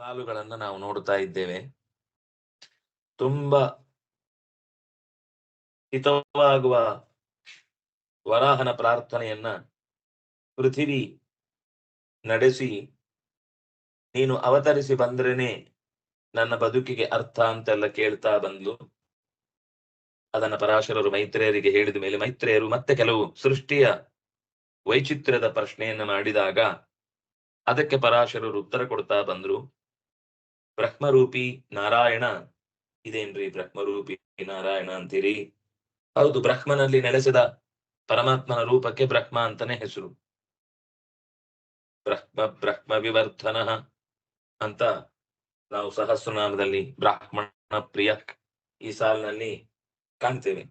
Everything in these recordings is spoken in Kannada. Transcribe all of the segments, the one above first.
ಸಾಲುಗಳನ್ನ ನಾವು ನೋಡ್ತಾ ಇದ್ದೇವೆ. ತುಂಬಾ ಹಿತವಾಗುವ ವರಾಹನ ಪ್ರಾರ್ಥನೆಯನ್ನ ಪೃಥಿವಿ ನಡೆಸಿ, ನೀನು ಅವತರಿಸಿ ಬಂದ್ರೇನೆ ನನ್ನ ಬದುಕಿಗೆ ಅರ್ಥ ಅಂತೆಲ್ಲ ಕೇಳ್ತಾ ಬಂದ್ಲು. ಅದನ್ನ ಪರಾಶರರು ಮೈತ್ರೇಯರಿಗೆ ಹೇಳಿದ ಮೇಲೆ ಮೈತ್ರೇಯರು ಮತ್ತೆ ಕೆಲವು ಸೃಷ್ಟಿಯ ವೈಚಿತ್ರ್ಯದ ಪ್ರಶ್ನೆಯನ್ನ ಮಾಡಿದಾಗ ಅದಕ್ಕೆ ಪರಾಶರರು ಉತ್ತರ ಕೊಡ್ತಾ ಬಂದ್ರು. ಬ್ರಹ್ಮರೂಪಿ ನಾರಾಯಣ. ಇದೇನ್ರಿ ಬ್ರಹ್ಮರೂಪಿ ನಾರಾಯಣ ಅಂತೀರಿ? ಹೌದು, ಬ್ರಹ್ಮನಲ್ಲಿ ನೆಲೆಸಿದ ಪರಮಾತ್ಮನ ರೂಪಕ್ಕೆ ಬ್ರಹ್ಮ ಅಂತಾನೆ ಹೆಸರು. ಬ್ರಹ್ಮ ಬ್ರಹ್ಮ ವಿವರ್ಧನ ಅಂತ ನಾವು ಸಹಸ್ರನಾಮದಲ್ಲಿ ಬ್ರಾಹ್ಮಣ ಪ್ರಿಯ ಈ ಸಾಲಿನಲ್ಲಿ ಕಾಣ್ತೇವೆ.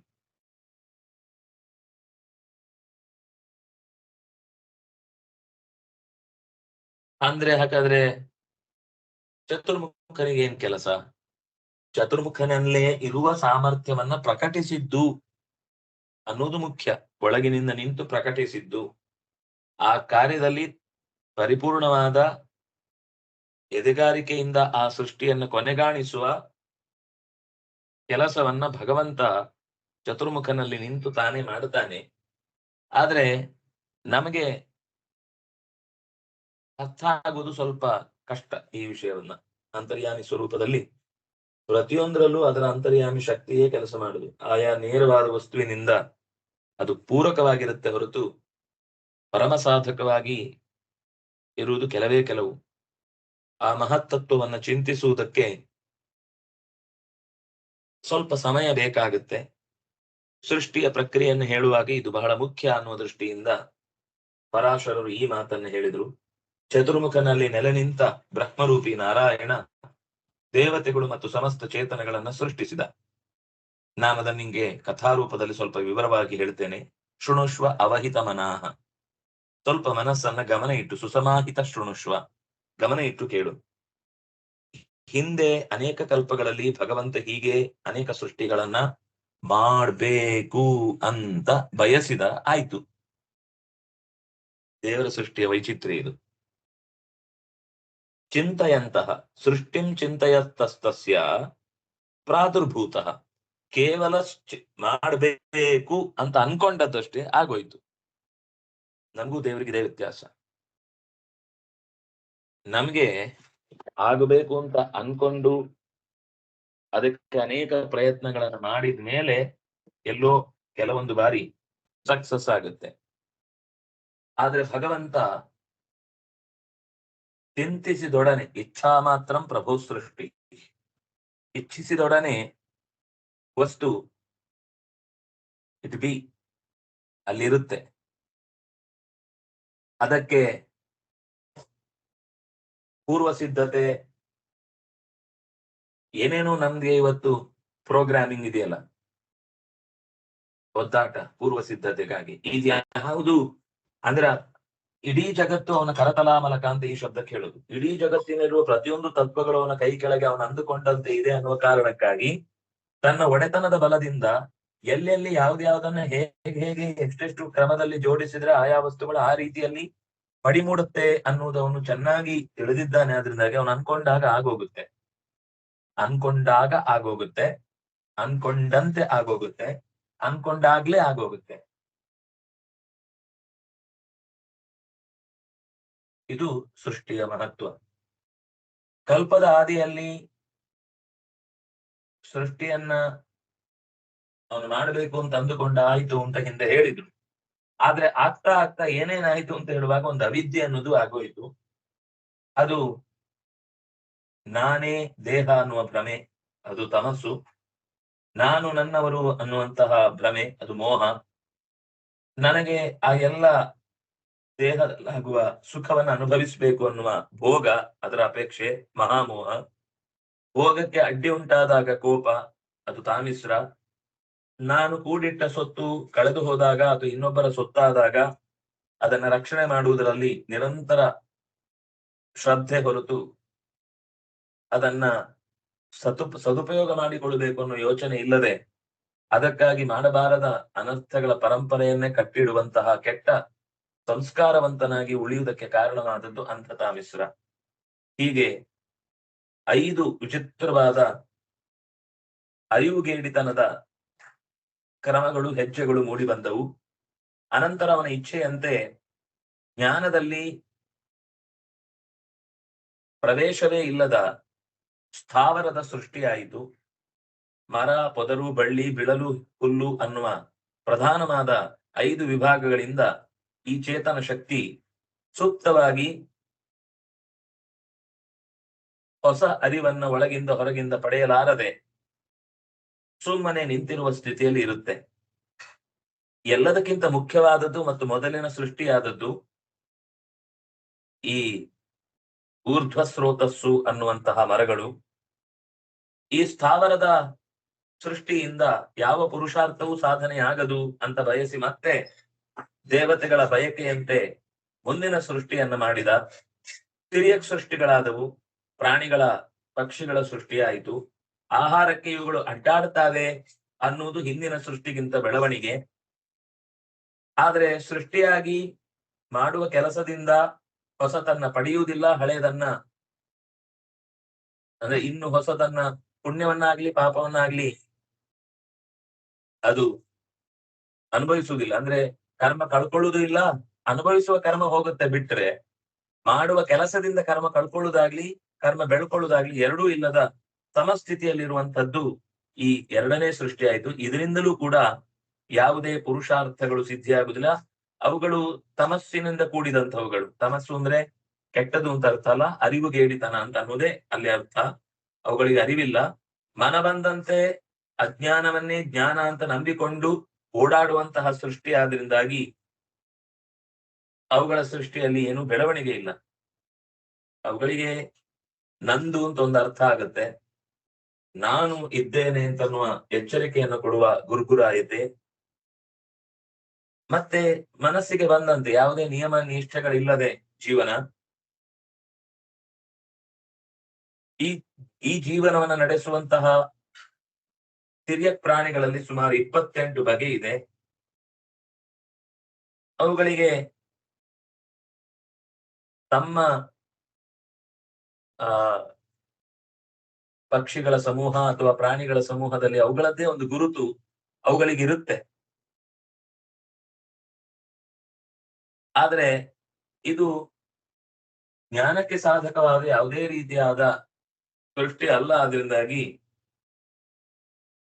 ಅಂದ್ರೆ ಹಾಗಾದ್ರೆ ಚತುರ್ಮುಖನಿಗೆ ಏನ್ ಕೆಲಸ? ಚತುರ್ಮುಖನಲ್ಲೇ ಇರುವ ಸಾಮರ್ಥ್ಯವನ್ನ ಪ್ರಕಟಿಸಿದ್ದು ಅನ್ನೋದು ಮುಖ್ಯ. ಒಳಗಿನಿಂದ ನಿಂತು ಪ್ರಕಟಿಸಿದ್ದು. ಆ ಕಾರ್ಯದಲ್ಲಿ ಪರಿಪೂರ್ಣವಾದ ಎದೆಗಾರಿಕೆಯಿಂದ ಆ ಸೃಷ್ಟಿಯನ್ನು ಕೊನೆಗಾಣಿಸುವ ಕೆಲಸವನ್ನ ಭಗವಂತ ಚತುರ್ಮುಖನಲ್ಲಿ ನಿಂತು ತಾನೇ ಮಾಡುತ್ತಾನೆ. ಆದ್ರೆ ನಮಗೆ ಅರ್ಥ ಆಗುವುದು ಸ್ವಲ್ಪ ಕಷ್ಟ ಈ ವಿಷಯವನ್ನ. ಅಂತರ್ಯಾಮಿ ಸ್ವರೂಪದಲ್ಲಿ. ಪ್ರತಿಯೊಂದರಲ್ಲೂ ಅದರ ಅಂತರ್ಯಾಮಿ ಶಕ್ತಿಯೇ ಕೆಲಸ ಮಾಡುದು. ಆಯಾ ನೇರವಾದ ವಸ್ತುವಿನಿಂದ ಅದು ಪೂರಕವಾಗಿರುತ್ತೆ ಹೊರತು ಪರಮ ಸಾಧಕವಾಗಿ ಇರುವುದು ಕೆಲವೇ ಕೆಲವು. ಆ ಮಹತ್ತತ್ವವನ್ನು ಚಿಂತಿಸುವುದಕ್ಕೆ ಸ್ವಲ್ಪ ಸಮಯ ಬೇಕಾಗುತ್ತೆ. ಸೃಷ್ಟಿಯ ಪ್ರಕ್ರಿಯೆಯನ್ನು ಹೇಳುವಾಗ ಇದು ಬಹಳ ಮುಖ್ಯ ಅನ್ನುವ ದೃಷ್ಟಿಯಿಂದ ಪರಾಶರರು ಈ ಮಾತನ್ನು ಹೇಳಿದ್ರು. ಚತುರ್ಮುಖನಲ್ಲಿ ನೆಲೆ ನಿಂತ ಬ್ರಹ್ಮರೂಪಿ ನಾರಾಯಣ ದೇವತೆಗಳು ಮತ್ತು ಸಮಸ್ತ ಚೇತನಗಳನ್ನ ಸೃಷ್ಟಿಸಿದ. ನಾನದ ನಿಂಗೆ ಕಥಾರೂಪದಲ್ಲಿ ಸ್ವಲ್ಪ ವಿವರವಾಗಿ ಹೇಳ್ತೇನೆ. ಶೃಣುಶ್ವ ಅವಹಿತ ಮನಾಹ. ಸ್ವಲ್ಪ ಮನಸ್ಸನ್ನ ಗಮನ ಇಟ್ಟು ಸುಸಮಾಹಿತ ಶೃಣುಶ್ವ ಗಮನ ಇಟ್ಟು ಕೇಳು. ಹಿಂದೆ ಅನೇಕ ಕಲ್ಪಗಳಲ್ಲಿ ಭಗವಂತ ಹೀಗೆ ಅನೇಕ ಸೃಷ್ಟಿಗಳನ್ನ ಮಾಡ್ಬೇಕು ಅಂತ ಬಯಸಿದ ಆಯ್ತು. ದೇವರ ಸೃಷ್ಟಿಯ ವೈಚಿತ್ರ್ಯ ಇದು. ಚಿಂತೆಯಂತಹ, ಸೃಷ್ಟಿಂ ಚಿಂತೆಯಸ್ತಸ್ಯ ಪ್ರಾದುರ್ಭೂತ. ಕೇವಲ ಮಾಡಬೇಕು ಅಂತ ಅನ್ಕೊಂಡದ್ದಷ್ಟೇ ಆಗೋಯ್ತು. ನಮಗೂ ದೇವರಿಗೆ ಇದೇ ವ್ಯತ್ಯಾಸ. ನಮ್ಗೆ ಆಗಬೇಕು ಅಂತ ಅನ್ಕೊಂಡು ಅದಕ್ಕೆ ಅನೇಕ ಪ್ರಯತ್ನಗಳನ್ನ ಮಾಡಿದ ಮೇಲೆ ಎಲ್ಲೋ ಕೆಲವೊಂದು ಬಾರಿ ಸಕ್ಸಸ್ ಆಗುತ್ತೆ. ಆದ್ರೆ ಭಗವಂತ ಚಿಂತಿಸಿದೊಡನೆ, ಇಚ್ಛಾ ಮಾತ್ರ ಪ್ರಭು ಸೃಷ್ಟಿ. ಇಚ್ಛಿಸಿದೊಡನೆ ವಸ್ತು ಇಟ್ ಬಿ, ಅಲ್ಲಿರುತ್ತೆ. ಅದಕ್ಕೆ ಪೂರ್ವ ಸಿದ್ಧತೆ ಏನೇನೋ ನಮ್ಗೆ ಇವತ್ತು ಪ್ರೋಗ್ರಾಮಿಂಗ್ ಇದೆಯಲ್ಲ, ಒದ್ದಾಟ ಪೂರ್ವ ಸಿದ್ಧತೆಗಾಗಿ ಇದು ಯಾವುದು? ಅಂದ್ರ ಇಡೀ ಜಗತ್ತು ಅವನ ಕರತಲಾಮಲಕ ಅಂತ ಈ ಶಬ್ದ ಕೇಳುದು. ಇಡೀ ಜಗತ್ತಿನಲ್ಲಿರುವ ಪ್ರತಿಯೊಂದು ತತ್ವಗಳು ಅವನ ಕೈ ಕೆಳಗೆ ಅವನು ಅಂದುಕೊಂಡಂತೆ ಇದೆ ಅನ್ನುವ ಕಾರಣಕ್ಕಾಗಿ ತನ್ನ ಒಡೆತನದ ಬಲದಿಂದ ಎಲ್ಲೆಲ್ಲಿ ಯಾವ್ದ್ಯಾವ್ದನ್ನ ಹೇಗೆ ಹೇಗೆ ಎಷ್ಟೆಷ್ಟು ಕ್ರಮದಲ್ಲಿ ಜೋಡಿಸಿದ್ರೆ ಆಯಾ ವಸ್ತುಗಳು ಆ ರೀತಿಯಲ್ಲಿ ಪಡಿಮೂಡುತ್ತೆ ಅನ್ನುವುದವನು ಚೆನ್ನಾಗಿ ತಿಳಿದಿದ್ದಾನೆ. ಅದ್ರಿಂದಾಗಿ ಅವನು ಅನ್ಕೊಂಡಾಗ ಆಗೋಗುತ್ತೆ. ಅನ್ಕೊಂಡಾಗ ಆಗೋಗುತ್ತೆ. ಅನ್ಕೊಂಡಂತೆ ಆಗೋಗುತ್ತೆ. ಅನ್ಕೊಂಡಾಗ್ಲೇ ಆಗೋಗುತ್ತೆ. ಇದು ಸೃಷ್ಟಿಯ ಮಹತ್ವ. ಕಲ್ಪದ ಆದಿಯಲ್ಲಿ ಸೃಷ್ಟಿಯನ್ನ ಅವನು ಮಾಡಬೇಕು ಅಂತ ಅಂದುಕೊಂಡ ಆಯ್ತು ಅಂತ ಹಿಂದೆ ಹೇಳಿದ್ರು. ಆದ್ರೆ ಆಗ್ತಾ ಆಗ್ತಾ ಏನೇನಾಯ್ತು ಅಂತ ಹೇಳುವಾಗ ಒಂದು ಅವಿದ್ಯೆ ಅನ್ನೋದು ಆಗೋಯ್ತು. ಅದು ನಾನೇ ದೇಹ ಅನ್ನುವ ಭ್ರಮೆ, ಅದು ತಮಸ್ಸು. ನಾನು ನನ್ನವರು ಅನ್ನುವಂತಹ ಭ್ರಮೆ, ಅದು ಮೋಹ. ನನಗೆ ಆ ಎಲ್ಲ ದೇಹದಲ್ಲಾಗುವ ಸುಖವನ್ನು ಅನುಭವಿಸಬೇಕು ಅನ್ನುವ ಭೋಗ ಅದರ ಅಪೇಕ್ಷೆ ಮಹಾಮೋಹ. ಭೋಗಕ್ಕೆ ಅಡ್ಡಿ ಉಂಟಾದಾಗ ಕೋಪ, ಅದು ತಾಮಿಸ್ರ ನಾನು ಕೂಡಿಟ್ಟ ಸೊತ್ತು ಕಳೆದು ಹೋದಾಗ ಅದು ಇನ್ನೊಬ್ಬರ ಸೊತ್ತಾದಾಗ ಅದನ್ನ ರಕ್ಷಣೆ ಮಾಡುವುದರಲ್ಲಿ ನಿರಂತರ ಶ್ರದ್ಧೆ ಹೊರತು ಅದನ್ನ ಸತು, ಸದುಪಯೋಗ ಮಾಡಿಕೊಳ್ಳಬೇಕು ಅನ್ನೋ ಯೋಚನೆ ಇಲ್ಲದೆ ಅದಕ್ಕಾಗಿ ಮಾಡಬಾರದ ಅನರ್ಥಗಳ ಪರಂಪರೆಯನ್ನೇ ಕಟ್ಟಿಡುವಂತಹ ಕೆಟ್ಟ ಸಂಸ್ಕಾರವಂತನಾಗಿ ಉಳಿಯುವುದಕ್ಕೆ ಕಾರಣವಾದದ್ದು ಅಂಧತಾ ಮಿಶ್ರ ಹೀಗೆ ಐದು ವಿಚಿತ್ರವಾದ ಅರಿವುಗೇಡಿತನದ ಕ್ರಮಗಳು, ಹೆಜ್ಜೆಗಳು ಮೂಡಿ ಬಂದವು. ಅನಂತರ ಅವನ ಇಚ್ಛೆಯಂತೆ ಜ್ಞಾನದಲ್ಲಿ ಪ್ರವೇಶವೇ ಇಲ್ಲದ ಸ್ಥಾವರದ ಸೃಷ್ಟಿಯಾಯಿತು. ಮರ, ಪೊದರು, ಬಳ್ಳಿ, ಬಿಳಲು, ಹುಲ್ಲು ಅನ್ನುವ ಪ್ರಧಾನವಾದ ಐದು ವಿಭಾಗಗಳಿಂದ ಈ ಚೇತನ ಶಕ್ತಿ ಸೂಕ್ತವಾಗಿ ಹೊಸ ಅರಿವನ್ನ ಒಳಗಿಂದ ಹೊರಗಿಂದ ಪಡೆಯಲಾರದೆ ಸುಮ್ಮನೆ ನಿಂತಿರುವ ಸ್ಥಿತಿಯಲ್ಲಿ ಇರುತ್ತೆ. ಎಲ್ಲದಕ್ಕಿಂತ ಮುಖ್ಯವಾದದ್ದು ಮತ್ತು ಮೊದಲಿನ ಸೃಷ್ಟಿಯಾದದ್ದು ಈ ಊರ್ಧ್ವ ಸ್ರೋತಸ್ಸು ಅನ್ನುವಂತಹ ಮರಗಳು. ಈ ಸ್ಥಾವರದ ಸೃಷ್ಟಿಯಿಂದ ಯಾವ ಪುರುಷಾರ್ಥವೂ ಸಾಧನೆಯಾಗದು ಅಂತ ಬಯಸಿ ಮತ್ತೆ ದೇವತೆಗಳ ಬಯಕೆಯಂತೆ ಮುಂದಿನ ಸೃಷ್ಟಿಯನ್ನ ಮಾಡಿದ ತಿರಿಯಕ್ ಸೃಷ್ಟಿಗಳಾದವು, ಪ್ರಾಣಿಗಳ ಪಕ್ಷಿಗಳ ಸೃಷ್ಟಿಯಾಯಿತು. ಆಹಾರಕ್ಕೆ ಇವುಗಳು ಅಡ್ಡಾಡ್ತಾವೆ ಅನ್ನುವುದು ಹಿಂದಿನ ಸೃಷ್ಟಿಗಿಂತ ಬೆಳವಣಿಗೆ. ಆದರೆ ಸೃಷ್ಟಿಯಾಗಿ ಮಾಡುವ ಕೆಲಸದಿಂದ ಹೊಸತನ್ನ ಪಡೆಯುವುದಿಲ್ಲ, ಹಳೆಯದನ್ನ, ಅಂದ್ರೆ ಇನ್ನು ಹೊಸದನ್ನ ಪುಣ್ಯವನ್ನಾಗ್ಲಿ, ಪಾಪವನ್ನಾಗ್ಲಿ ಅದು ಅನುಭವಿಸುವುದಿಲ್ಲ. ಅಂದ್ರೆ ಕರ್ಮ ಕಳ್ಕೊಳ್ಳುವುದು ಇಲ್ಲ, ಅನುಭವಿಸುವ ಕರ್ಮ ಹೋಗುತ್ತೆ ಬಿಟ್ರೆ, ಮಾಡುವ ಕೆಲಸದಿಂದ ಕರ್ಮ ಕಳ್ಕೊಳ್ಳುವುದಾಗ್ಲಿ ಕರ್ಮ ಬೆಳ್ಕೊಳ್ಳುವುದಾಗ್ಲಿ ಎರಡೂ ಇಲ್ಲದ ಸಮಸ್ಥಿತಿಯಲ್ಲಿರುವಂತದ್ದು ಈ ಎರಡನೇ ಸೃಷ್ಟಿ ಇದರಿಂದಲೂ ಕೂಡ ಯಾವುದೇ ಪುರುಷಾರ್ಥಗಳು ಸಿದ್ಧಿಯಾಗುದಿಲ್ಲ ಅವುಗಳು ತಮಸ್ಸಿನಿಂದ ಕೂಡಿದಂಥವುಗಳು. ತಮಸ್ಸು ಅಂದ್ರೆ ಕೆಟ್ಟದು ಅಂತ ಅರ್ಥ ಅಲ್ಲ ಅರಿವುಗೇಡಿತನ ಅಂತ ಅನ್ನೋದೇ ಅಲ್ಲಿ ಅರ್ಥ. ಅವುಗಳಿಗೆ ಅರಿವಿಲ್ಲ. ಮನ ಬಂದಂತೆ ಅಜ್ಞಾನವನ್ನೇ ಜ್ಞಾನ ಅಂತ ನಂಬಿಕೊಂಡು ಓಡಾಡುವಂತಹ ಸೃಷ್ಟಿ ಆದ್ರಿಂದಾಗಿ ಅವುಗಳ ಸೃಷ್ಟಿಯಲ್ಲಿ ಏನು ಬೆಳವಣಿಗೆ ಇಲ್ಲ. ಅವುಗಳಿಗೆ ನಂದು ಅಂತ ಒಂದು ಅರ್ಥ ಆಗತ್ತೆ. ನಾನು ಇದ್ದೇನೆ ಅಂತನ್ನುವ ಎಚ್ಚರಿಕೆಯನ್ನು ಕೊಡುವ ಗುರುಗುರಾಯತೆ ಮತ್ತೆ ಮನಸ್ಸಿಗೆ ಬಂದಂತೆ ಯಾವುದೇ ನಿಯಮ ನಿಷ್ಠೆಗಳಿಲ್ಲದೆ ಜೀವನ. ಈ ಈ ಜೀವನವನ್ನ ನಡೆಸುವಂತಹ ಹಿರಿಯ ಪ್ರಾಣಿಗಳಲ್ಲಿ ಸುಮಾರು ಇಪ್ಪತ್ತೆಂಟು ಬಗೆ ಇದೆ. ಅವುಗಳಿಗೆ ತಮ್ಮ, ಆ, ಪಕ್ಷಿಗಳ ಸಮೂಹ ಅಥವಾ ಪ್ರಾಣಿಗಳ ಸಮೂಹದಲ್ಲಿ ಅವುಗಳದ್ದೇ ಒಂದು ಗುರುತು ಅವುಗಳಿಗಿರುತ್ತೆ. ಆದ್ರೆ ಇದು ಜ್ಞಾನಕ್ಕೆ ಸಾಧಕವಾದ ಯಾವುದೇ ರೀತಿಯಾದ ಸೃಷ್ಟಿ ಅಲ್ಲ. ಆದ್ರಿಂದಾಗಿ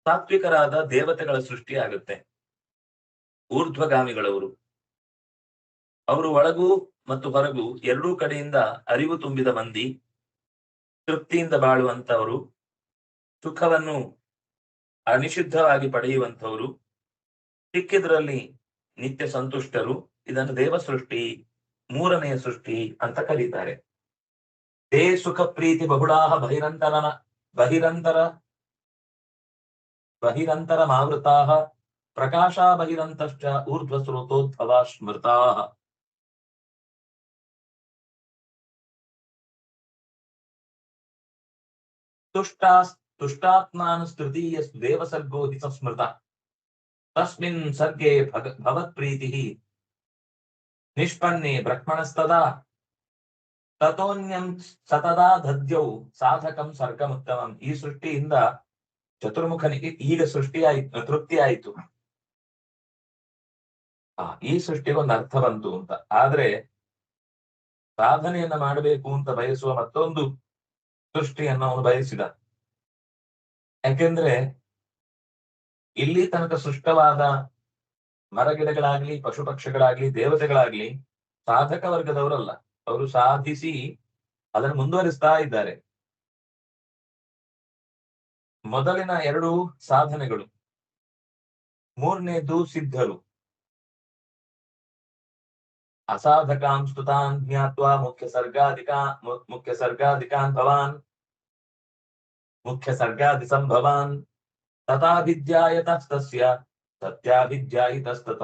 ಸಾತ್ವಿಕರಾದ ದೇವತೆಗಳ ಸೃಷ್ಟಿ ಆಗುತ್ತೆ. ಊರ್ಧ್ವಗಾಮಿಗಳವರು. ಅವರು ಒಳಗೂ ಮತ್ತು ಹೊರಗೂ ಎರಡೂ ಕಡೆಯಿಂದ ಅರಿವು ತುಂಬಿದ ಮಂದಿ, ತೃಪ್ತಿಯಿಂದ ಬಾಳುವಂತವರು ಸುಖವನ್ನು ಅನಿಷಿದ್ಧವಾಗಿ ಪಡೆಯುವಂತವರು ಸಿಕ್ಕಿದ್ರಲ್ಲಿ ನಿತ್ಯ ಸಂತುಷ್ಟರು, ಇದನ್ನು ದೇವ ಸೃಷ್ಟಿ, ಮೂರನೆಯ ಸೃಷ್ಟಿ ಅಂತ ಕರೀತಾರೆ. ದೇ ಸುಖ ಪ್ರೀತಿ ಬಹುಳಾಹ ಬಹಿರಂತರನ, ಬಹಿರಂತರ ಬಹಿರಂತರ ಮಾವೃತಾ ಪ್ರಕಾಶ ಬಹಿರಂತಶ್ಚ ಊರ್ಧ್ವ ಸ್ರೋತೋದ್ಭವ ಸ್ಮೃತಾ ತುಷ್ಟಾ ತುಷ್ಟಾತ್ಮಾನುಸ್ತೃತೀಯಸ್ತು ದೇವಸರ್ಗೋ ಹಿ ಸಂಸ್ಮೃತ ತಸ್ಮಿನ್ ಸರ್ಗೆ ಭಗ ಭವತ್ಪ್ರೀತಿ ನಿಷ್ಪನ್ನೆ ಬ್ರಹ್ಮಣಸ್ತದಾ ತಥೋನ್ಯಂ ಸತದಾ ದದ್ಯೌ ಸಾಧಕಂ ಸರ್ಗಮುತ್ತಮಂ ಈ ಸೃಷ್ಟಿಯಿಂದ ಚತುರ್ಮುಖನಿಗೆ ಈಗ ಸೃಷ್ಟಿಯಾಯ್ತು ತೃಪ್ತಿ ಆಯಿತು. ಆ, ಈ ಸೃಷ್ಟಿಗೆ ಒಂದು ಅರ್ಥ ಬಂತು ಅಂತ. ಆದ್ರೆ ಸಾಧನೆಯನ್ನ ಮಾಡಬೇಕು ಅಂತ ಬಯಸುವ ಮತ್ತೊಂದು ಸೃಷ್ಟಿಯನ್ನು ಅವನು ಬಯಸಿದ. ಯಾಕೆಂದ್ರೆ ಇಲ್ಲಿ ತನಕ ಸೃಷ್ಟವಾದ ಮರಗಿಡಗಳಾಗ್ಲಿ ಪಶು ಪಕ್ಷಿಗಳಾಗ್ಲಿ ದೇವತೆಗಳಾಗ್ಲಿ ಸಾಧಕ ವರ್ಗದವರಲ್ಲ. ಅವರು ಸಾಧಿಸಿ ಅದನ್ನು ಮುಂದುವರಿಸ್ತಾ ಇದ್ದಾರೆ. ಮೊದಲಿನ ಎರಡು ಸಾಧನೆಗಳು. ಮೂರನೇದು ಸಿದ್ಧರು. ಅಸಾಧಕಾಂ ಸ್ತುತಾನ್ ಜ್ಞಾತ್ವ ಮುಖ್ಯ ಸರ್ಗಾಧಿಕಾ ಮುಖ್ಯ ಸರ್ಗಾಧಿಕಾನ್ ಭವಾನ್, ಮುಖ್ಯ ಸರ್ಗಾಧಿ ಸಂಭವಾನ್ ತಥಾಭಿಧ್ಯಾಯತಸ್ತಸ್ಯ, ಸತ್ಯಾಭಿಧ್ಯಾಯಿತಸ್ತತ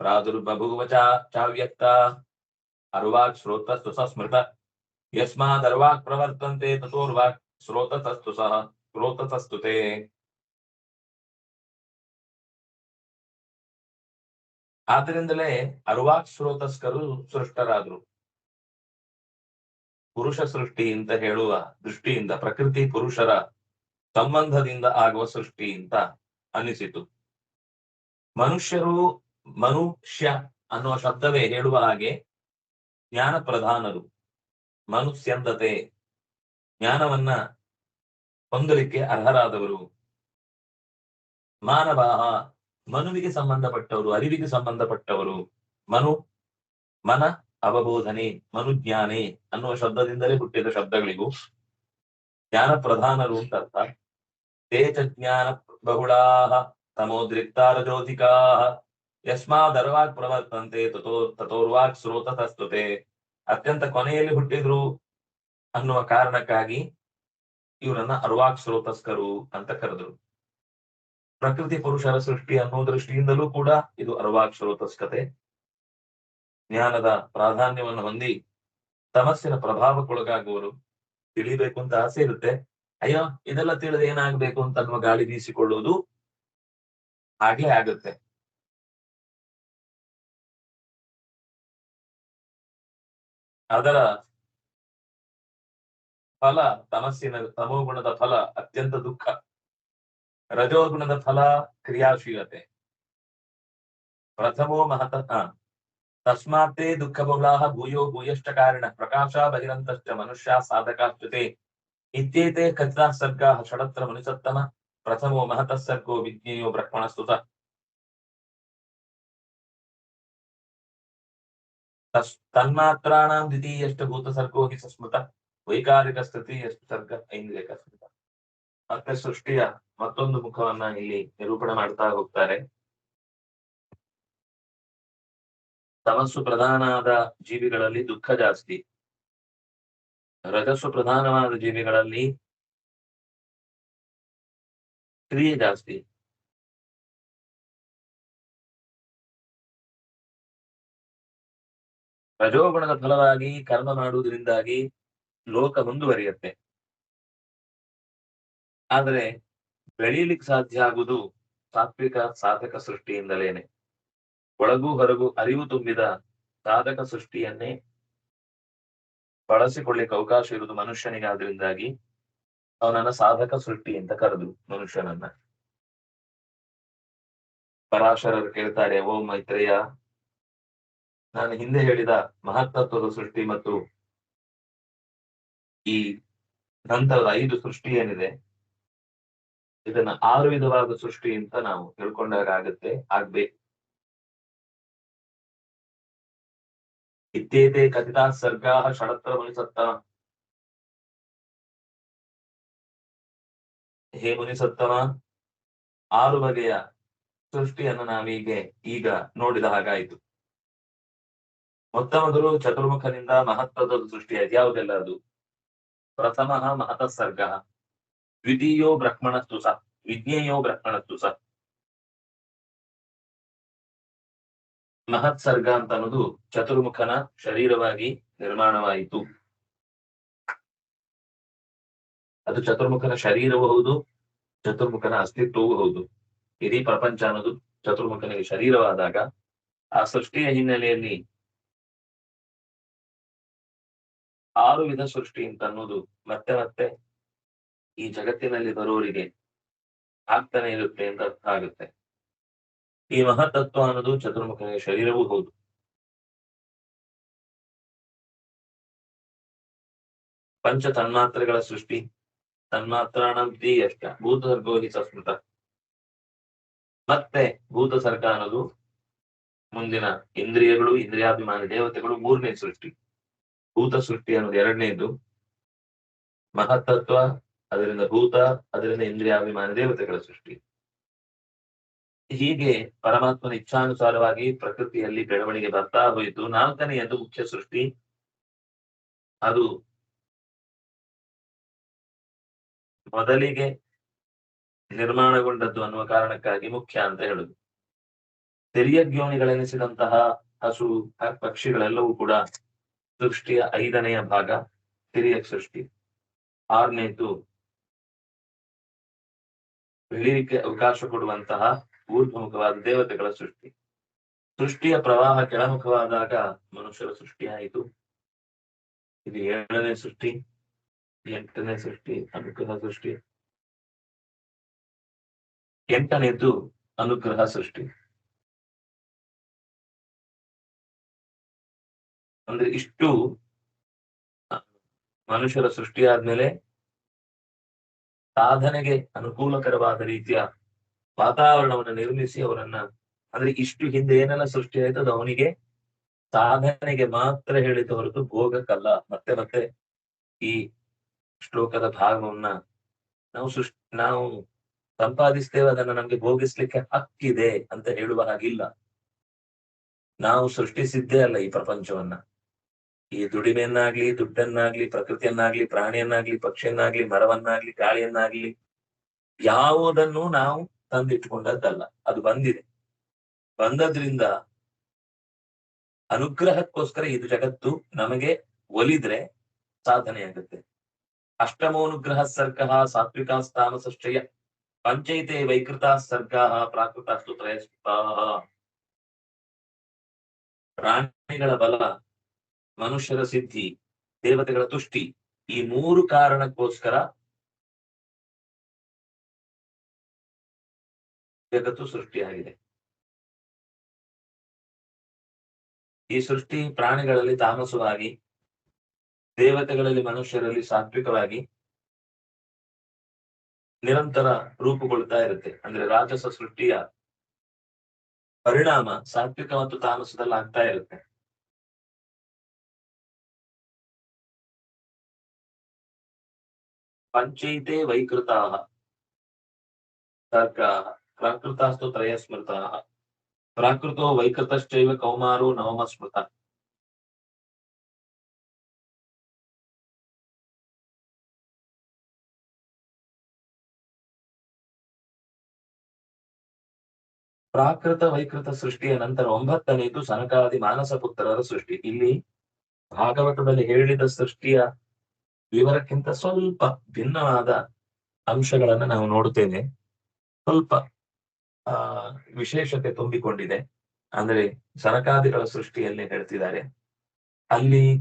ಪ್ರಾದುರ್ಬಭೂವ ಚ ಚಾವ್ಯಕ್ತ, ಅರ್ವಾಕ್ ಶ್ರೋತಸ್ತು ಸಸ್ಮೃತ, ಯಸ್ಮಾದರ್ವಾಕ್ ಪ್ರವರ್ತಂತೆ ತಥೋರ್ವಾಕ್ ಶ್ರೋತತಸ್ತು ಸಹ ಶ್ರೋತತಸ್ತು ತೇ ಆದ್ದರಿಂದಲೇ ಅರ್ವಾಕ್ ಶ್ರೋತಸ್ಕರು ಸೃಷ್ಟರಾದ್ರು. ಪುರುಷ ಸೃಷ್ಟಿ ಅಂತ ಹೇಳುವ ದೃಷ್ಟಿಯಿಂದ, ಪ್ರಕೃತಿ ಪುರುಷರ ಸಂಬಂಧದಿಂದ ಆಗುವ ಸೃಷ್ಟಿ ಅಂತ ಅನಿಸಿತು ಮನುಷ್ಯರು ಮನುಷ್ಯ ಅನ್ನುವ ಶಬ್ದವೇ ಹೇಳುವ ಹಾಗೆ ಜ್ಞಾನ ಪ್ರಧಾನರು ಮನುಷ್ಯಂದತೆ, ಜ್ಞಾನವನ್ನ ಹೊಂದಲಿಕ್ಕೆ ಅರ್ಹರಾದವರು. ಮಾನವ ಮನುವಿಗೆ ಸಂಬಂಧಪಟ್ಟವರು, ಅರಿವಿಗೆ ಸಂಬಂಧಪಟ್ಟವರು. ಮನು, ಮನ ಅವಬೋಧನೆ, ಮನುಜ್ಞಾನೆ ಅನ್ನುವ ಶಬ್ದದಿಂದಲೇ ಹುಟ್ಟಿದ ಶಬ್ದಗಳಿಗೂ ಜ್ಞಾನ ಪ್ರಧಾನರು ಅಂತ ಅರ್ಥ. ತೇಜ ಜ್ಞಾನ ತಮೋದ್ರಿಕ್ತಾರ ಜ್ಯೋತಿಕಾ ಯಸ್ಮಾದರ್ವಾಕ್ ಪ್ರವರ್ತಂತೆ, ತಥೋ, ತಥೋರ್ವಾಕ್ ಸ್ರೋತ ಅತ್ಯಂತ ಕೊನೆಯಲ್ಲಿ ಹುಟ್ಟಿದ್ರು ಅನ್ನುವ ಕಾರಣಕ್ಕಾಗಿ ಇವರನ್ನ ಅರ್ವಾಕ್ ಸ್ರೋತಸ್ಕರು ಅಂತ ಕರೆದರು. ಪ್ರಕೃತಿ ಪುರುಷರ ಸೃಷ್ಟಿ ಅನ್ನೋ ದೃಷ್ಟಿಯಿಂದಲೂ ಕೂಡ ಇದು ಅರ್ವಾಕ್ ಸ್ರೋತಸ್ಕತೆ ಜ್ಞಾನದ ಪ್ರಾಧಾನ್ಯವನ್ನು ಹೊಂದಿ ತಮಸ್ಸಿನ ಪ್ರಭಾವಕ್ಕೊಳಗಾಗುವರು. ತಿಳಿಬೇಕು ಅಂತ ಆಸೆ ಇರುತ್ತೆ. ಅಯ್ಯೋ, ಇದೆಲ್ಲ ತಿಳಿದ ಏನಾಗಬೇಕು ಅಂತ ಅನ್ನುವ ಗಾಳಿ ಬೀಸಿಕೊಳ್ಳುವುದು ಹಾಗೆ ಆಗುತ್ತೆ. ಅದರ ಫಲ ತಮಸ್ಸಿನ ತಮೋಗುಣದ ಫಲ ಅತ್ಯಂತ ದುಃಖ ರಜೋಗುಣದ ಫಲ ಕ್ರಿಯಾಶೀಲತೆ ಪ್ರಥಮೋ ಮಹತ ಆ, ತಸ್ಮಾತ್ತೇ ದುಃಖ ಬಹುಳಾಹ ಭೂಯೋ ಭೂಯಶ್ಚ ಕಾರಣ ಪ್ರಕಾಶ ಬಹಿರಂತಶ್ಚ ಮನುಷ್ಯ ಸಾಧಕಾಶ್ಚತೆ ಇತ್ಯೇತೆ ಕಥಿತಾ ಸರ್ಗಾ ಷಡತ್ರ ಮುನಿಸತ್ತಮ ಪ್ರಥಮೋ ಮಹತಃ ಸರ್ಗೋ ವಿಜ್ಞೇಯೋ ಬ್ರಹ್ಮಣ ಸ್ತುತ ತಸ್ ತನ್ಮಾತ್ರಾಣಾಂ ದ್ವಿತೀಯಷ್ಟ ಭೂತ ಸರ್ಗೋ ಹಿ ಸಸ್ಮೃತ ವೈಕಾರಿಕ ಸ್ಥಿತಿ ಎಷ್ಟು ಸರ್ಗ ಐಂದ್ರಿಕ ಸ್ಮೃತ ಮತ್ತೆ ಸೃಷ್ಟಿಯ ಮತ್ತೊಂದು ಮುಖವನ್ನ ಇಲ್ಲಿ ನಿರೂಪಣೆ ಮಾಡ್ತಾ ಹೋಗ್ತಾರೆ. ತಮಸ್ಸು ಪ್ರಧಾನವಾದ ಜೀವಿಗಳಲ್ಲಿ ದುಃಖ ಜಾಸ್ತಿ. ರಜಸ್ಸು ಪ್ರಧಾನವಾದ ಜೀವಿಗಳಲ್ಲಿ ಕ್ರಿಯೆ ಜಾಸ್ತಿ. ರಜೋಗುಣದ ಫಲವಾಗಿ ಕರ್ಮ ಮಾಡುವುದರಿಂದಾಗಿ ಲೋಕ ಮುಂದುವರಿಯುತ್ತೆ. ಆದರೆ ಬೆಳೀಲಿಕ್ಕೆ ಸಾಧ್ಯ ಆಗುವುದು ಸಾತ್ವಿಕ ಸಾಧಕ ಸೃಷ್ಟಿಯಿಂದಲೇನೆ. ಒಳಗೂ ಹೊರಗೂ ಅರಿವು ತುಂಬಿದ ಸಾಧಕ ಸೃಷ್ಟಿಯನ್ನೇ ಬಳಸಿಕೊಳ್ಳಿಕ್ಕೆ ಅವಕಾಶ ಇರುವುದು ಮನುಷ್ಯನಿಗೆ ಆದ್ರಿಂದಾಗಿ ಅವನನ್ನ ಸಾಧಕ ಸೃಷ್ಟಿ ಅಂತ ಕರೆದು ಮನುಷ್ಯನನ್ನ. ಪರಾಶರರು ಕೇಳ್ತಾರೆ, ಓ ಮೈತ್ರೇಯ, ನಾನು ಹಿಂದೆ ಹೇಳಿದ ಮಹತ್ತತ್ವದ ಸೃಷ್ಟಿ ಮತ್ತು ಈ ನಂತರದ ಐದು ಸೃಷ್ಟಿ ಏನಿದೆ, ಇದನ್ನ ಆರು ವಿಧವಾದ ಸೃಷ್ಟಿ ಅಂತ ನಾವು ತಿಳ್ಕೊಂಡಾಗ ಆಗತ್ತೆ ಆಗ್ಬೇಕು ಇತ್ಯೇತೆ ಕಥಿತಾ ಸರ್ಗಾ ಷಡತ್ರ ಮುನಿಸತ್ತ ಹೇ ಮುನಿಸತ್ತಮ ಆರು ಬಗೆಯ ಸೃಷ್ಟಿಯನ್ನು ನಾವೀಗೆ ಈಗ ನೋಡಿದ ಹಾಗಾಯಿತು. ಮೊತ್ತ ಮೊದಲು ಚತುರ್ಮುಖನಿಂದ ಮಹತ್ವದ ಸೃಷ್ಟಿ ಆಯ್ತು ಯಾವುದೆಲ್ಲ ಅದು? ಪ್ರಥಮ ಮಹತ ಸರ್ಗ ದ್ವಿತೀಯೋ ಬ್ರಹ್ಮಣಸ್ತು ಸ. ವಿಜ್ಞೇಯೋ ಬ್ರಹ್ಮಣಸ್ತು ಸ. ಮಹತ್ ಸರ್ಗ ಅಂತ ಅನ್ನೋದು ಚತುರ್ಮುಖನ ಶರೀರವಾಗಿ ನಿರ್ಮಾಣವಾಯಿತು. ಅದು ಚತುರ್ಮುಖನ ಶರೀರವೂ ಹೌದು, ಚತುರ್ಮುಖನ ಅಸ್ತಿತ್ವವೂ ಹೌದು. ಇಡೀ ಪ್ರಪಂಚ ಅನ್ನೋದು ಚತುರ್ಮುಖನಿಗೆ ಶರೀರವಾದಾಗ, ಆ ಸೃಷ್ಟಿಯ ಹಿನ್ನೆಲೆಯಲ್ಲಿ ಆರು ವಿಧ ಸೃಷ್ಟಿ ಅಂತ ಅನ್ನೋದು ಮತ್ತೆ ಮತ್ತೆ ಈ ಜಗತ್ತಿನಲ್ಲಿ ಬರುವವರಿಗೆ ಆಗ್ತಾನೆ ಇರುತ್ತೆ ಅಂತ ಅರ್ಥ ಆಗುತ್ತೆ. ಈ ಮಹತತ್ವ ಅನ್ನೋದು ಚತುರ್ಮುಖನಿಗೆ ಶರೀರವೂ ಹೌದು. ಪಂಚ ತನ್ಮಾತ್ರೆಗಳ ಸೃಷ್ಟಿ. ತನ್ಮಾತ್ರಾಣಂತಿ ಅಷ್ಟ ಭೂತ ಸರ್ಗೋಹಿ ಸಸ್ಮೃತ. ಮತ್ತೆ ಭೂತ ಸರ್ಗ ಅನ್ನೋದು ಮುಂದಿನ ಇಂದ್ರಿಯಗಳು, ಇಂದ್ರಿಯಾಭಿಮಾನಿ ದೇವತೆಗಳು ಮೂರನೇ ಸೃಷ್ಟಿ. ಭೂತ ಸೃಷ್ಟಿ ಅನ್ನೋದು ಎರಡನೇದು. ಮಹತ್ತತ್ವ, ಅದರಿಂದ ಭೂತ, ಅದರಿಂದ ಇಂದ್ರಿಯಾಭಿಮಾನ ದೇವತೆಗಳ ಸೃಷ್ಟಿ. ಹೀಗೆ ಪರಮಾತ್ಮನ ಇಚ್ಛಾನುಸಾರವಾಗಿ ಪ್ರಕೃತಿಯಲ್ಲಿ ಬೆಳವಣಿಗೆ ಬರ್ತಾ ಹೋಯಿತು. ನಾಲ್ಕನೆಯದು ಮುಖ್ಯ ಸೃಷ್ಟಿ. ಅದು ಮೊದಲಿಗೆ ನಿರ್ಮಾಣಗೊಂಡದ್ದು ಅನ್ನುವ ಕಾರಣಕ್ಕಾಗಿ ಮುಖ್ಯ ಅಂತ ಹೇಳುದು. ತೆರಿಯ ಜ್ಞೋನಿಗಳೆನಿಸಿದಂತಹ ಹಸು ಪಕ್ಷಿಗಳೆಲ್ಲವೂ ಕೂಡ ಸೃಷ್ಟಿಯ ಐದನೆಯ ಭಾಗ, ಹಿರಿಯ ಸೃಷ್ಟಿ. ಆರನೇದು ಬೆಳೀಲಿಕ್ಕೆ ಅವಕಾಶ ಕೊಡುವಂತಹ ಊರ್ಧ್ವಮುಖವಾದ ದೇವತೆಗಳ ಸೃಷ್ಟಿ. ಸೃಷ್ಟಿಯ ಪ್ರವಾಹ ಕೆಳಮುಖವಾದಾಗ ಮನುಷ್ಯರ ಸೃಷ್ಟಿಯಾಯಿತು ಇದು ಏಳನೇ ಸೃಷ್ಟಿ, ಎಂಟನೇ ಸೃಷ್ಟಿ, ಅನುಗ್ರಹ ಸೃಷ್ಟಿ. ಎಂಟನೇದು, ಅನುಗ್ರಹ ಸೃಷ್ಟಿ. ಅಂದ್ರೆ ಇಷ್ಟು ಮನುಷ್ಯರ ಸೃಷ್ಟಿಯಾದ್ಮೇಲೆ ಸಾಧನೆಗೆ ಅನುಕೂಲಕರವಾದ ರೀತಿಯ ವಾತಾವರಣವನ್ನು ನಿರ್ಮಿಸಿ ಅವರನ್ನ, ಅಂದ್ರೆ ಇಷ್ಟು ಹಿಂದೆ ಏನೆಲ್ಲ ಸೃಷ್ಟಿ ಆಯ್ತು ಅದು ಅವನಿಗೆ ಸಾಧನೆಗೆ ಮಾತ್ರ ಹೇಳಿದ ಹೊರತು ಭೋಗಕ್ಕಲ್ಲ. ಮತ್ತೆ ಮತ್ತೆ ಈ ಶ್ಲೋಕದ ಭಾಗವನ್ನ ನಾವು ಸೃಷ್ಟಿ, ನಾವು ಸಂಪಾದಿಸ್ತೇವೆ, ಅದನ್ನ ನಮ್ಗೆ ಭೋಗಿಸ್ಲಿಕ್ಕೆ ಹಕ್ಕಿದೆ ಅಂತ ಹೇಳುವ ಹಾಗಿಲ್ಲ. ನಾವು ಸೃಷ್ಟಿಸಿದ್ದೇ ಅಲ್ಲ ಈ ಪ್ರಪಂಚವನ್ನ. ಈ ದುಡಿಮೆಯನ್ನಾಗ್ಲಿ, ದುಡ್ಡನ್ನಾಗ್ಲಿ, ಪ್ರಕೃತಿಯನ್ನಾಗ್ಲಿ, ಪ್ರಾಣಿಯನ್ನಾಗ್ಲಿ, ಪಕ್ಷಿಯನ್ನಾಗ್ಲಿ, ಮರವನ್ನಾಗ್ಲಿ, ಗಾಳಿಯನ್ನಾಗ್ಲಿ, ಯಾವುದನ್ನು ನಾವು ತಂದಿಟ್ಟುಕೊಂಡದ್ದಲ್ಲ. ಅದು ಬಂದಿದೆ. ಬಂದದ್ರಿಂದ ಅನುಗ್ರಹಕ್ಕೋಸ್ಕರ ಇದು ಜಗತ್ತು ನಮಗೆ ಒಲಿದ್ರೆ ಸಾಧನೆ ಆಗುತ್ತೆ. ಅಷ್ಟಮೋನುಗ್ರಹ ಸರ್ಗ ಸಾತ್ವಿಕಾಸ್ತಾಮಸಶ್ಚಯ ಪಂಚೈತೆ ವೈಕೃತ ಸರ್ಗ ಪ್ರಾಕೃತ ತ್ರಯಸ್ಪೃತಾ ಪ್ರಾಣಿಗಳ ಬಲ ಮನುಷ್ಯರ ಸಿದ್ಧಿ, ದೇವತೆಗಳ ತುಷ್ಟಿ, ಈ ಮೂರು ಕಾರಣಕ್ಕೋಸ್ಕರ ಜಗತ್ತು ಸೃಷ್ಟಿಯಾಗಿದೆ. ಈ ಸೃಷ್ಟಿ ಪ್ರಾಣಿಗಳಲ್ಲಿ ತಾಮಸವಾಗಿ, ದೇವತೆಗಳಲ್ಲಿ ಮನುಷ್ಯರಲ್ಲಿ ಸಾತ್ವಿಕವಾಗಿ ನಿರಂತರ ರೂಪುಗೊಳ್ತಾ ಇರುತ್ತೆ. ಅಂದ್ರೆ ರಾಜಸ ಸೃಷ್ಟಿಯ ಪರಿಣಾಮ ಸಾತ್ವಿಕ ಮತ್ತು ತಾಮಸದಲ್ಲಿ ಆಗ್ತಾ ಇರುತ್ತೆ. ಪಂಚೈತೆ ವೈಕೃತಾ ತರ್ಕ, ಪ್ರಾಕೃತಾಸ್ತು ತ್ರಯ ಸ್ಮೃತ. ಪ್ರಾಕೃತೋ ವೈಕೃತಶ್ಚೈವ ಕೌಮಾರೋ ನವಮ ಸ್ಮೃತ. ಪ್ರಾಕೃತ ವೈಕೃತ ಸೃಷ್ಟಿಯ ನಂತರ ಒಂಬತ್ತನೇದು ಸನಕಾದಿ ಮಾನಸ ಪುತ್ರರ ಸೃಷ್ಟಿ. ಇಲ್ಲಿ ಭಾಗವತದಲ್ಲಿ ಹೇಳಿದ ಸೃಷ್ಟಿಯ ವಿವರಕ್ಕಿಂತ ಸ್ವಲ್ಪ ಭಿನ್ನವಾದ ಅಂಶಗಳನ್ನ ನಾವು ನೋಡುತ್ತೇವೆ ಸ್ವಲ್ಪ, ಆ, ವಿಶೇಷತೆ ತುಂಬಿಕೊಂಡಿದೆ. ಅಂದ್ರೆ ಸರಕಾದಿಗಳ ಸೃಷ್ಟಿಯಲ್ಲಿ ಹೇಳ್ತಿದ್ದಾರೆ. ಅಲ್ಲಿ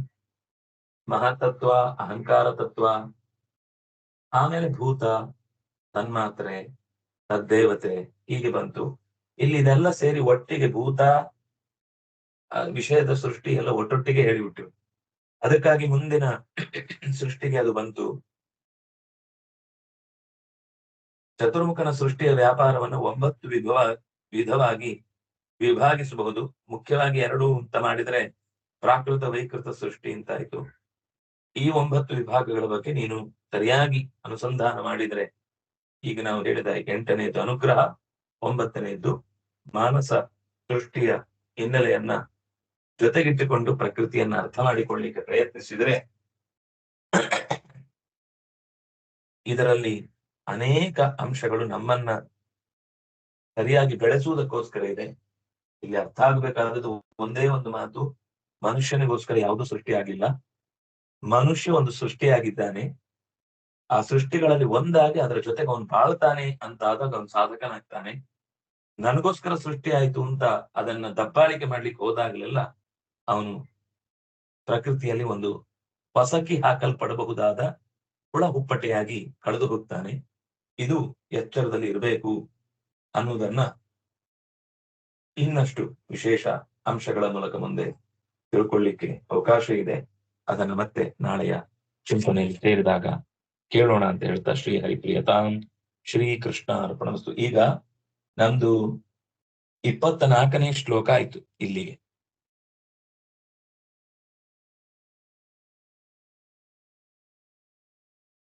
ಮಹಾತತ್ವ ಅಹಂಕಾರ ತತ್ವ, ಆಮೇಲೆ ಭೂತ, ತನ್ಮಾತ್ರೆ, ತದ್ದೇವತೆ ಹೀಗೆ ಬಂತು. ಇಲ್ಲಿ ಇದೆಲ್ಲ ಸೇರಿ ಒಟ್ಟಿಗೆ ಭೂತ ವಿಷಯದ ಸೃಷ್ಟಿ ಎಲ್ಲ ಒಟ್ಟೊಟ್ಟಿಗೆ ಹೇಳಿಬಿಟ್ಟು ಅದಕ್ಕಾಗಿ ಮುಂದಿನ ಸೃಷ್ಟಿಗೆ ಅದು ಬಂತು. ಚತುರ್ಮುಖನ ಸೃಷ್ಟಿಯ ವ್ಯಾಪಾರವನ್ನು ಒಂಬತ್ತು ವಿಧವ, ವಿಧವಾಗಿ ವಿಭಾಗಿಸಬಹುದು. ಮುಖ್ಯವಾಗಿ ಎರಡು ಅಂತ ಮಾಡಿದರೆ ಪ್ರಾಕೃತ ವೈಕೃತ ಸೃಷ್ಟಿ ಅಂತಾಯಿತು. ಈ ಒಂಬತ್ತು ವಿಭಾಗಗಳ ಬಗ್ಗೆ ನೀನು ಸರಿಯಾಗಿ ಅನುಸಂಧಾನ ಮಾಡಿದರೆ ಈಗ ನಾವು ಹೇಳಿದ ಎಂಟನೇದು ಅನುಗ್ರಹ ಒಂಬತ್ತನೆಯದ್ದು ಮಾನಸ ಸೃಷ್ಟಿಯ ಹಿನ್ನೆಲೆಯನ್ನ ಜೊತೆಗಿಟ್ಟುಕೊಂಡು ಪ್ರಕೃತಿಯನ್ನ ಅರ್ಥ ಮಾಡಿಕೊಳ್ಳಿಕ್ಕೆ ಪ್ರಯತ್ನಿಸಿದ್ರೆ ಇದರಲ್ಲಿ ಅನೇಕ ಅಂಶಗಳು ನಮ್ಮನ್ನ ಸರಿಯಾಗಿ ಬೆಳೆಸುವುದಕ್ಕೋಸ್ಕರ ಇದೆ. ಇಲ್ಲಿ ಅರ್ಥ ಆಗ್ಬೇಕಾದದ್ದು ಒಂದೇ ಒಂದು ಮಾತು, ಮನುಷ್ಯನಿಗೋಸ್ಕರ ಯಾವುದು ಸೃಷ್ಟಿಯಾಗಿಲ್ಲ. ಮನುಷ್ಯ ಒಂದು ಸೃಷ್ಟಿಯಾಗಿದ್ದಾನೆ. ಆ ಸೃಷ್ಟಿಗಳಲ್ಲಿ ಒಂದಾಗಿ ಅದರ ಜೊತೆಗೆ ಅವನು ಬಾಳ್ತಾನೆ ಅಂತ ಆದಾಗ ಅವನು ಸಾಧಕನಾಗ್ತಾನೆ. ನನಗೋಸ್ಕರ ಸೃಷ್ಟಿ ಆಯ್ತು ಅಂತ ಅದನ್ನ ದಬ್ಬಾಳಿಕೆ ಮಾಡ್ಲಿಕ್ಕೆ ಹೋದಾಗಲೆಲ್ಲ ಅವನು ಪ್ರಕೃತಿಯಲ್ಲಿ ಒಂದು ಪಸಕಿ ಹಾಕಲ್ಪಡಬಹುದಾದ ಹುಳ ಹುಪ್ಪಟೆಯಾಗಿ ಕಳೆದು ಹೋಗ್ತಾನೆ. ಇದು ಎಚ್ಚರದಲ್ಲಿ ಇರಬೇಕು ಅನ್ನುವುದನ್ನ ಇನ್ನಷ್ಟು ವಿಶೇಷ ಅಂಶಗಳ ಮೂಲಕ ಮುಂದೆ ತಿಳ್ಕೊಳ್ಳಿಕ್ಕೆ ಅವಕಾಶ ಇದೆ. ಅದನ್ನ ಮತ್ತೆ ನಾಳೆಯ ಚಿಂತನೆಯಲ್ಲಿ ಸೇರಿದಾಗ ಕೇಳೋಣ ಅಂತ ಹೇಳ್ತಾ ಶ್ರೀ ಹರಿಪ್ರಿಯತಾಂ ಶ್ರೀ ಕೃಷ್ಣ ಅರ್ಪಣಸ್ತು ಈಗ ನಮ್ದು ಇಪ್ಪತ್ತ ನಾಲ್ಕನೇ ಶ್ಲೋಕ ಆಯ್ತು ಇಲ್ಲಿಗೆ.